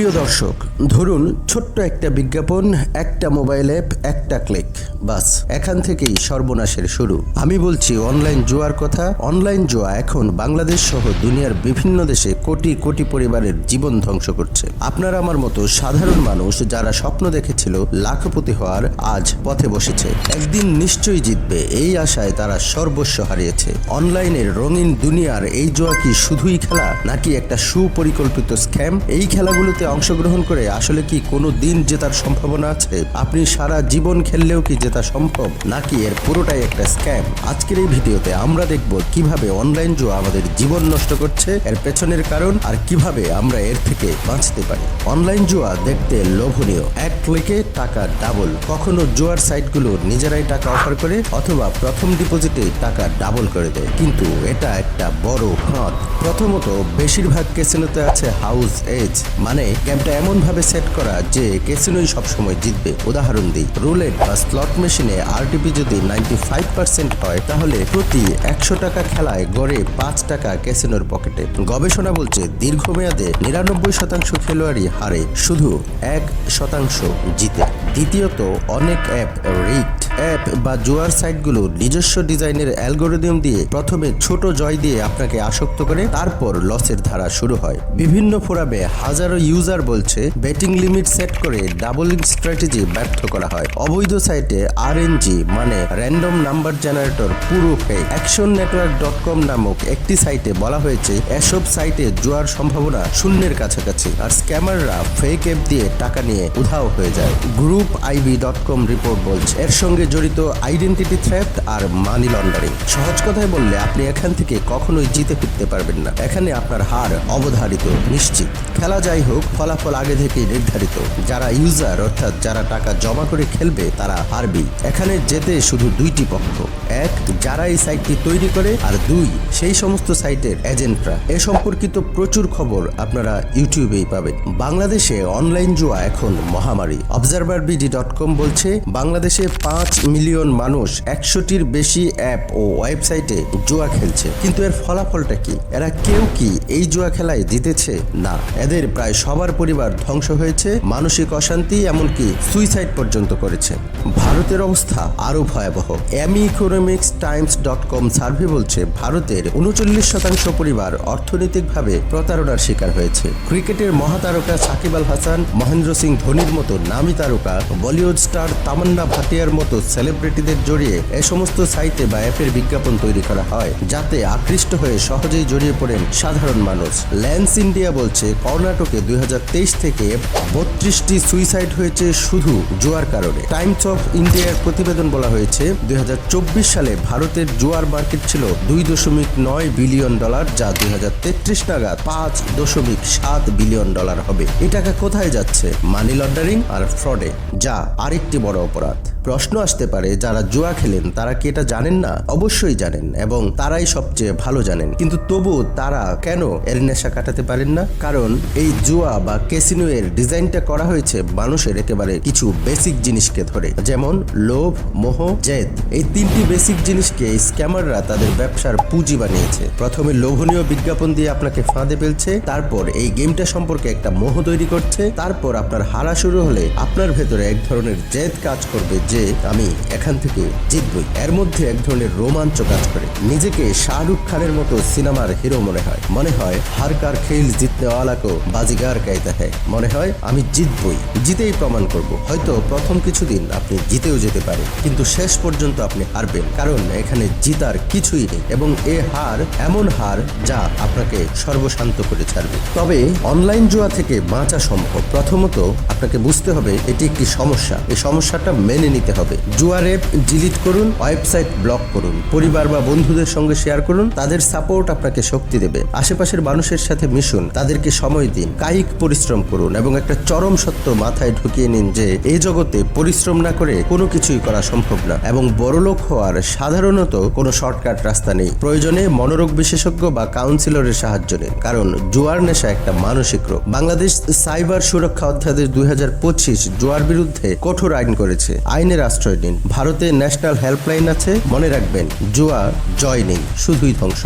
প্রিয় দর্শক, ধরুন ছোট্ট একটা বিজ্ঞাপন, একটা মোবাইল অ্যাপ, একটা ক্লিক, বাস। এখান থেকেই সর্বনাশের শুরু। আমি বলছি, অনলাইন জুয়ার কথা। অনলাইন জুয়া এখন বাংলাদেশ সহ দুনিয়ার বিভিন্ন দেশে কোটি কোটি পরিবারের জীবন ধ্বংস করছে। আপনার আমার মতো সাধারণ মানুষ যারা স্বপ্ন দেখেছিল লাখপতি হওয়ার আজ পথে বসেছে। একদিন নিশ্চয়ই জিতবে, এই আশায় তারা সর্বস্ব হারিয়েছে। অনলাইনের রঙিন দুনিয়ার এই জুয়া কি শুধুই খেলা, নাকি একটা সুপরিকল্পিত স্ক্যাম? এই খেলাগুলোতে অংশগ্রহণ করে আসলে কি কোনো দিন জেতার সম্ভাবনা আছে? আপনি সারা জীবন খেললেও কি জেতা সম্ভব? নাকি এর পুরোটাই একটা স্ক্যাম? আজকের এই ভিডিওতে আমরা দেখব কীভাবে অনলাইন জুয়া আমাদের জীবন নষ্ট করছে, এর পেছনের কারণ, আর কীভাবে আমরা এর থেকে বাঁচতে পারি। অনলাইন জুয়া দেখতে লোভনীয়। এক ক্লিকে টাকা ডাবল। কখনো জুয়ার সাইটগুলো নিজেরাই টাকা অফার করে, অথবা প্রথম ডিপোজিটে টাকা ডাবল করে দেয়। কিন্তু এটা একটা বড় ফাঁদ প্রথমত, বেশিরভাগ কেসিনোতে আছে হাউস এজ। মানে গেমটা এমন ভাবে সেট করা যে কেসিনোই সবসময় জিতবে। উদাহরণ দিই, রুলেট বা স্লট মেশিনে আরটিপি যদি নাইনটি ফাইভ পার্সেন্ট হয়, তাহলে প্রতি একশো টাকা খেলায় গড়ে পাঁচ টাকা ক্যাসিনোর পকেটে। গবেষণা বলছে, দীর্ঘমেয়াদে নিরানব্বই শতাংশ খেলোয়াড়ই হারে, শুধু এক শতাংশ জিতে। দ্বিতীয়ত, অনেক অ্যাপ রিট অ্যাপ বা জুয়ার সাইটগুলো নিজস্ব ডিজাইনের অ্যালগোরিদম দিয়ে প্রথমে ছোট জয় দিয়ে আপনাকে আসক্ত করে তারপর লসের ধারা শুরু হয়। বিভিন্ন ফোরামে হাজারো ইউজার বলছে বেটিং লিমিট সেট করে ডাবলিং স্ট্র্যাটেজি ব্যর্থ করা হয়। অবৈধ সাইটে আরএনজি মানে র্যান্ডম নাম্বার জেনারেটর পুরো fake action network dot com নামক একটি সাইটে বলা হয়েছে, এসব সাইটে জুয়ার সম্ভাবনা শূন্যের কাছাকাছি আর স্ক্যামাররা ফেক অ্যাপ দিয়ে টাকা নিয়ে উধাও হয়ে যায়। Group IB dot com report বলছে, এর সঙ্গে জড়িত আইডেন্টিটি থ্রেফট আর মানি লন্ডারিং সহজ কথায় বললে আপনি এখান থেকে কখনোই জিতে ফিরতে পারবেন না। এখানে আপনার হার অবধারিত, নিশ্চিত। খেলা যাই হোক, ফলাফল আগে থেকেই নির্ধারিত। যারা ইউজার অর্থাৎ যারা টাকা জমা করে খেলবে, তারা হারবি এখানে যেতে শুধু দুইটি পক্ষ। এক যারা এই সাইটটি তৈরি করে, আর দুই, সেই সমস্ত সাইটের এজেন্টরা এ সম্পর্কিত প্রচুর খবর আপনারা ইউটিউবেই পাবেন। বাংলাদেশে অনলাইন জুয়া এখন মহামারী। অবজারভার বিডি ডট কম বলছে, বাংলাদেশে পাঁচ মিলিয়ন মানুষ একশোটির বেশি অ্যাপ ও ওয়েবসাইটে জুয়া খেলছে। কিন্তু এর ফলাফলটা কি? এরা কেউ কি এই জুয়া খেলায় জিতেছে? না। এদের প্রায় সবার পরিবার ধ্বংস হয়েছে, মানসিক অশান্তি, এমনকি সুইসাইড পর্যন্ত করেছে। ভারতের অবস্থা আরও ভয়াবহ। অ্যামি economics times dot com survey বলছে, ভারতের উনচল্লিশ শতাংশ পরিবার অর্থনৈতিকভাবে প্রতারণার শিকার হয়েছে। ক্রিকেটের মহাতারকা সাকিব আল হাসান, মহেন্দ্র সিং ধোনির মতো নামী তারকা, বলিউড স্টার তামান্না ভাটিয়ার মতো সেলিব্রিটিদের জড়িয়ে এ সমস্ত সাইটে বা অ্যাপের বিজ্ঞাপন তৈরি করা হয়, যাতে আকৃষ্ট হয়ে সহজেই জড়িয়ে পড়েন সাধারণ মানুষ। ল্যান্স ইন্ডিয়া বলছে, কর্ণাটকে দুই হাজার তেইশ থেকে বত্রিশটি সুইসাইড হয়েছে শুধু জোয়ার কারণে। টাইমস অফ ইন্ডিয়ার প্রতিবেদন বলা হয়েছে, দুই হাজার চব্বিশ সালে ভারতের জোয়ার মার্কেট ছিল দুই দশমিক নয় বিলিয়ন ডলার, যা দুই হাজার তেত্রিশ নাগাদ পাঁচ দশমিক সাত বিলিয়ন ডলার হবে। এ টাকা কোথায় যাচ্ছে? মানি লন্ডারিং আর ফ্রডে, যা আরেকটি বড় অপরাধ। প্রশ্ন আসতে পারে, যারা জুয়া খেলেন, তারা কি এটা জানেন না? অবশ্যই জানেন এবং তারাই সবচেয়ে ভালো জানেন। কিন্তু তবু তারা কেন এর নেশা কাটাতে পারেন না? কারণ এই জুয়া বা ক্যাসিনো এর ডিজাইনটা করা হয়েছে মানুষের একেবারে কিছু বেসিক জিনিসকে ধরে। যেমন লোভ, মোহ, জেদ। এই তিনটি বেসিক জিনিসকে স্ক্যামাররা তাদের ব্যবসার পুঁজি বানিয়েছে। প্রথমে লোভনীয় বিজ্ঞাপন দিয়ে আপনাকে ফাঁদে ফেলছে, তারপর এই গেমটা সম্পর্কে একটা মোহ তৈরি করছে, তারপর আপনার হারা শুরু হলে আপনার ভেতরে এক ধরনের জেদ কাজ করবে যে আমি এখান থেকে জিতবই। এর মধ্যে এক ধরনের রোমাঞ্চ কাজ করে। নিজেকে শাহরুখ খানের মতো সিনেমার হিরো মনে হয়। মনে হয় হার কার খেল ওয়ালাকো বাজিগার গাইতে হয়। মনে হয় আমি জিতবই। জিতেই প্রমাণ করব। হয়তো প্রথম কিছুদিন আপনি জিতেও যেতে পারেন, কিন্তু শেষ পর্যন্ত আপনি হারবেন। কারণ এখানে জিতার কিছুই নেই এবং এ হার এমন হার যা আপনাকে সর্বশান্ত করে ছাড়বে। তবে অনলাইন জুয়া থেকে বাঁচা সম্ভব। প্রথমত আপনাকে বুঝতে হবে এটি একটি সমস্যা। এই সমস্যাটা মেনে নিতে হবে। জুয়ার অ্যাপ ডিলিট করুন, ওয়েবসাইট ব্লক করুন। পরিবার বা বন্ধুদের সঙ্গে শেয়ার করুন, তাদের সাপোর্ট আপনাকে শক্তি দেবে। আশেপাশের মানুষের সাথে মিশুন, তাদেরকে সময় দিন, কায়িক পরিশ্রম করুন এবং একটা চরম সত্য মাথায় ঢুকিয়ে নিন যে এই জগতে পরিশ্রম না করে কোনো কিছুই করা সম্ভব না এবং বড়লোক হওয়ার সাধারণত কোনো শর্টকাট রাস্তা নেই। প্রয়োজনে মনোরোগ বিশেষজ্ঞ বা কাউন্সিলরের সাহায্য নিন, কারণ জুয়ার নেশা একটা মানসিক রোগ। বাংলাদেশ সাইবার সুরক্ষা অধ্যাদেশ দুই হাজার পঁচিশ জুয়ার বিরুদ্ধে কঠোর আইন করেছে। আইনের আশ্রয় নিন। ভারতে ন্যাশনাল হেল্পলাইন আছে মনে রাখবেন জুয়া জয় নেই শুধুই ধ্বংস।